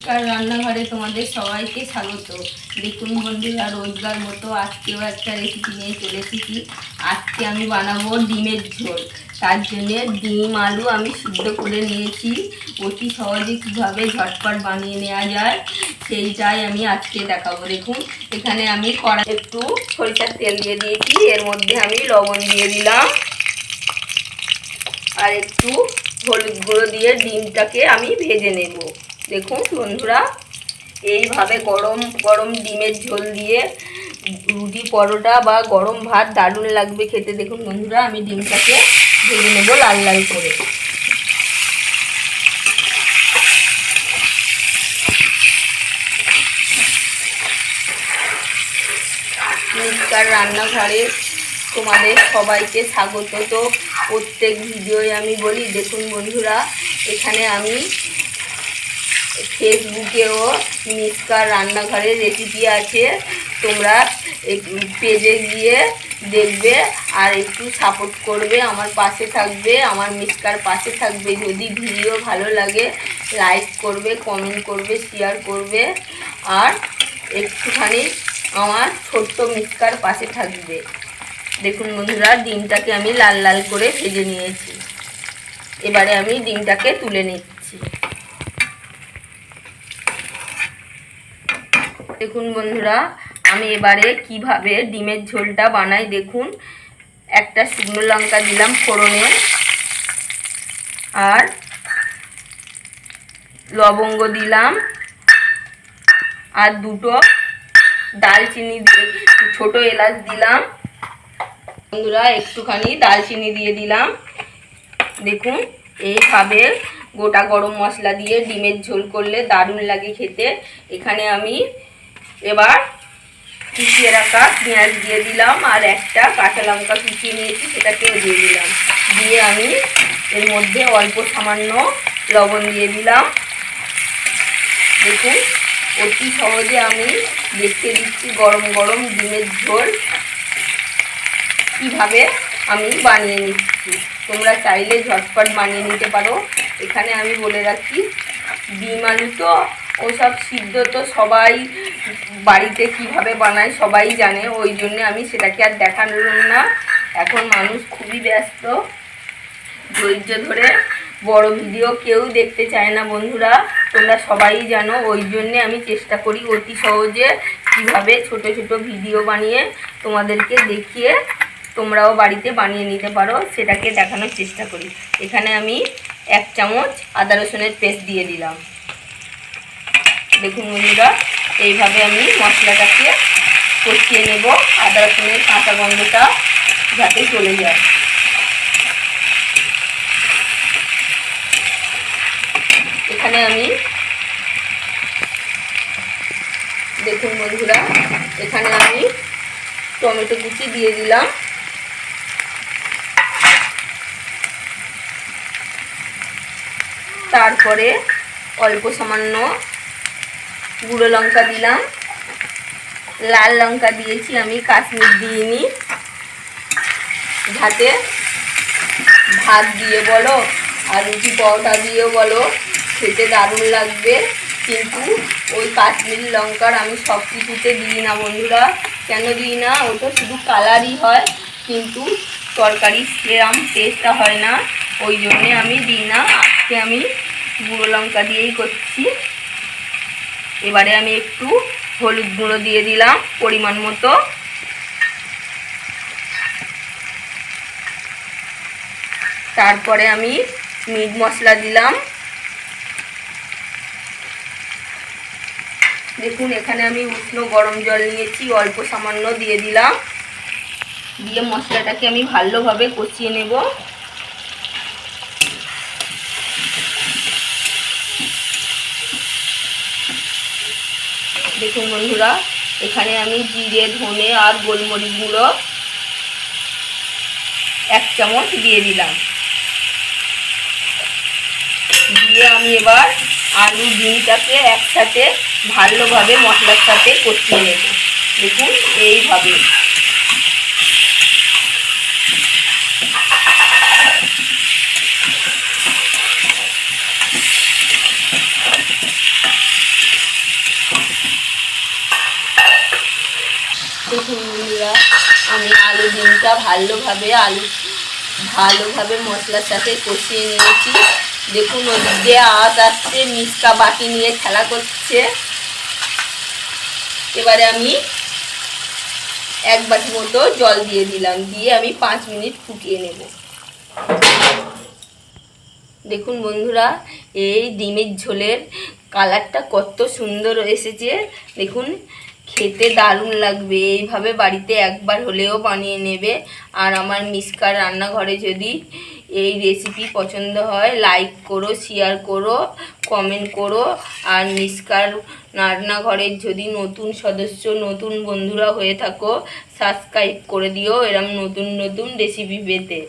কার রান্নাঘরে তোমাদের সবাইকে স্বাগত। দেখুন বন্ধুরা রোজগার মতো আজকেও একটা রেসিপি নিয়ে চলে এসেছি। আজকে আমি বানাবো ডিমের ঝোল। তার জন্যে ডিম, আলু আমি সিদ্ধ করে নিয়েছি। অতি সহজে কীভাবে ঝটপট বানিয়ে নেওয়া যায়, সেইটাই আমি আজকে দেখাবো। দেখুন, এখানে আমি কড়া একটু সরিষার তেল দিয়ে দিয়েছি। এর মধ্যে আমি লবণ দিয়ে দিলাম। আর একটু হলুদ গুঁড়ো দিয়ে ডিমটাকে আমি ভেজে নেব। দেখুন বন্ধুরা, এইভাবে গরম গরম ডিমের ঝোল দিয়ে রুটি, পরোটা বা গরম ভাত দারুণ লাগবে খেতে। দেখুন বন্ধুরা, আমি ডিমটাকে ভেজে নেব লাল লাল করে। মিষ্কার রান্নাঘরে তোমাদের সবাইকে স্বাগত। তো প্রত্যেক ভিডিওয় আমি বলি, দেখুন বন্ধুরা, এখানে আমি ফেসবুকেও মিসকার রান্নাঘরের রেসিপি আছে। তোমরা পেজে গিয়ে দেখবে আর একটু সাপোর্ট করবে। আমার পাশে থাকবে, আমার মিসকার পাশে থাকবে। যদি ভিডিও ভালো লাগে লাইক করবে কমেন্ট করবে শেয়ার করবে। আর একটুখানি আমার ছোট্ট মিসকার পাশে থাকবে। দেখুন বন্ধুরা, ডিমটাকে আমি লাল লাল করে ভেজে নিয়েছি। এবারে আমি ডিমটাকে তুলে নিচ্ছি। দেখুন বন্ধুরা, আমি এবারে কীভাবে ডিমের ঝোলটা বানাই দেখুন। একটা শুকনো লঙ্কা দিলাম ফোড়নে। আর লবঙ্গ দিলাম। আর দুটো দালচিনি ছোট এলাচ দিলাম। বন্ধুরা, একটুখানি দালচিনি দিয়ে দিলাম। দেখুন, এইভাবে গোটা গরম মশলা দিয়ে ডিমের ঝোল করলে দারুণ লাগে খেতে। এখানে আমি এবার কুচিয়ে রাখা পেঁয়াজ দিয়ে দিলাম, আর একটা কাঁচা লঙ্কা কুচিয়ে নিয়েছি, সেটাকেও দিয়ে দিলাম। দিয়ে আমি এর মধ্যে অল্প সামান্য লবণ দিয়ে দিলাম। দেখুন, অতি সহজে আমি দেখতে দিচ্ছি গরম গরম ডিমের ঝোল। কীভাবে আমি বানিয়ে নিচ্ছি? তোমরা চাইলে ঝটপট বানিয়ে নিতে পারো। এখানে আমি বলে রাখি, ডিম আলু তো ওসব সিদ্ধ তো সবাই বাড়িতে কীভাবে বানায় সবাই জানে, ওই জন্য আমি সেটাকে আর দেখানোর না। এখন মানুষ খুবই ব্যস্ত। ধৈর্য ধরে বড় ভিডিও কেউ দেখতে চায় না বন্ধুরা, তোমরা সবাই জানো, ওই জন্যে আমি চেষ্টা করি অতি সহজে কীভাবে ছোট ছোট ভিডিও বানিয়ে তোমাদেরকে দেখিয়ে তোমরাও বাড়িতে বানিয়ে নিতে পারো, সেটাকে দেখানোর চেষ্টা করি। এখানে আমি এক চামচ আদা রসুনের পেস্ট দিয়ে দিলাম। দেখুন বন্ধুরা, এইভাবে আমি মশলাটাকে কষিয়ে নেব। আদা, রসুনের কাঁচা গন্ধটা যাতে চলে যায়। এখানে আমি দেখুন বন্ধুরা, এখানে আমি টমেটো কুচি দিয়ে দিলাম। তারপরে অল্প সামান্য গুঁড়ো লঙ্কা দিলাম। লাল লঙ্কা দিয়েছি, আমি কাশ্মীর দিইনি। যাতে ভাত দিয়ে বলো, আর রুটি পরোটা দিয়েও বলো, খেতে দারুণ লাগবে। কিন্তু ওই কাশ্মীরি লঙ্কার আমি সব কিছুতে দিই না বন্ধুরা। কেন দিই না? ওটা শুধু কালারই হয়, কিন্তু তরকারি সেরাম টেস্টটা হয় না। ওই জন্যে আমি দিই না। আজকে আমি গুঁড়ো লঙ্কা দিয়েই করছি। এবারে আমি একটু হলুদ গুঁড়ো দিয়ে দিলাম পরিমাণ মতো। তারপরে আমি মিট মশলা দিলাম। দেখুন, এখানে আমি উষ্ণ গরম জল নিয়েছি, অল্প সামান্য দিয়ে দিলাম। দিয়ে মশলাটাকে আমি ভালোভাবে কষিয়ে নেব। দেখুন বন্ধুরা, এখানে আমি জিরে, ধনে আর গোলমরিচ গুঁড়ো এক চামচ দিয়ে দিলাম। দিয়ে আমি এবার আলু ডিমটাকে একসাথে ভালোভাবে মশলার সাথে কষিয়ে নেব। দেখুন, এইভাবে বন্ধুরা আমি আলু ডিমটা ভালোভাবে আলু, ভালোভাবে মশলার সাথে কষিয়ে নিয়েছি। দেখুন ওদিক দিয়ে আওয়াজ আসছে মিসকা বাটি নিয়ে খেলা করছে। এবারে আমি এক বাটি মতো জল দিয়ে দিলাম, দিয়ে আমি পাঁচ মিনিট ফুটিয়ে নেব। দেখুন বন্ধুরা, এই ডিমের ঝোলের কালারটা কত সুন্দর এসেছে। দেখুন খেতে দারুণ লাগবে। এইভাবে বাড়িতে একবার হলেও বানিয়ে নেবে। আর আমার মিসকার রান্নাঘরে যদি এই রেসিপি পছন্দ হয় লাইক করো শেয়ার করো কমেন্ট করো। আর মিসকার রান্নাঘরের যদি নতুন সদস্য, নতুন বন্ধুরা হয়ে থাকো সাবস্ক্রাইব করে দিও এরম নতুন নতুন রেসিপি পেতে।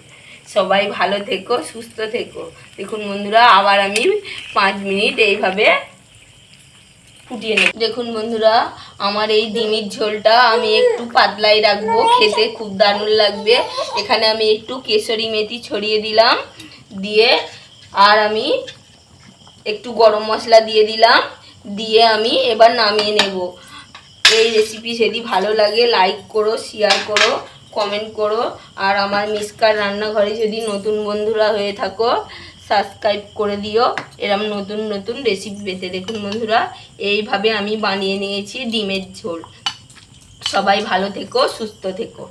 সবাই ভালো থেকো, সুস্থ থেকো। দেখুন বন্ধুরা, আবার আমি পাঁচ মিনিট এইভাবে ফুটিয়ে নেব। দেখুন বন্ধুরা, আমার এই ডিমের ঝোলটা আমি একটু পাতলাই রাখব, খেতে খুব দারুণ লাগবে। এখানে আমি একটু কেশরি মেথি ছড়িয়ে দিলাম দিয়ে, আর আমি একটু গরম মশলা দিয়ে দিলাম, দিয়ে আমি এবার নামিয়ে নেব। এই রেসিপি যদি ভালো লাগে লাইক করো শেয়ার করো কমেন্ট করো। আর আমার মিসকার রান্নাঘরে যদি নতুন বন্ধুরা হয়ে থাকো সাবস্ক্রাইব করে দিও। এরম নতুন নতুন রেসিপি পেতে দেখুন বন্ধুরা। এইভাবে আমি বানিয়ে নিয়েছি ডিমের ঝোল। সবাই ভালো থেকো, সুস্থ থেকো।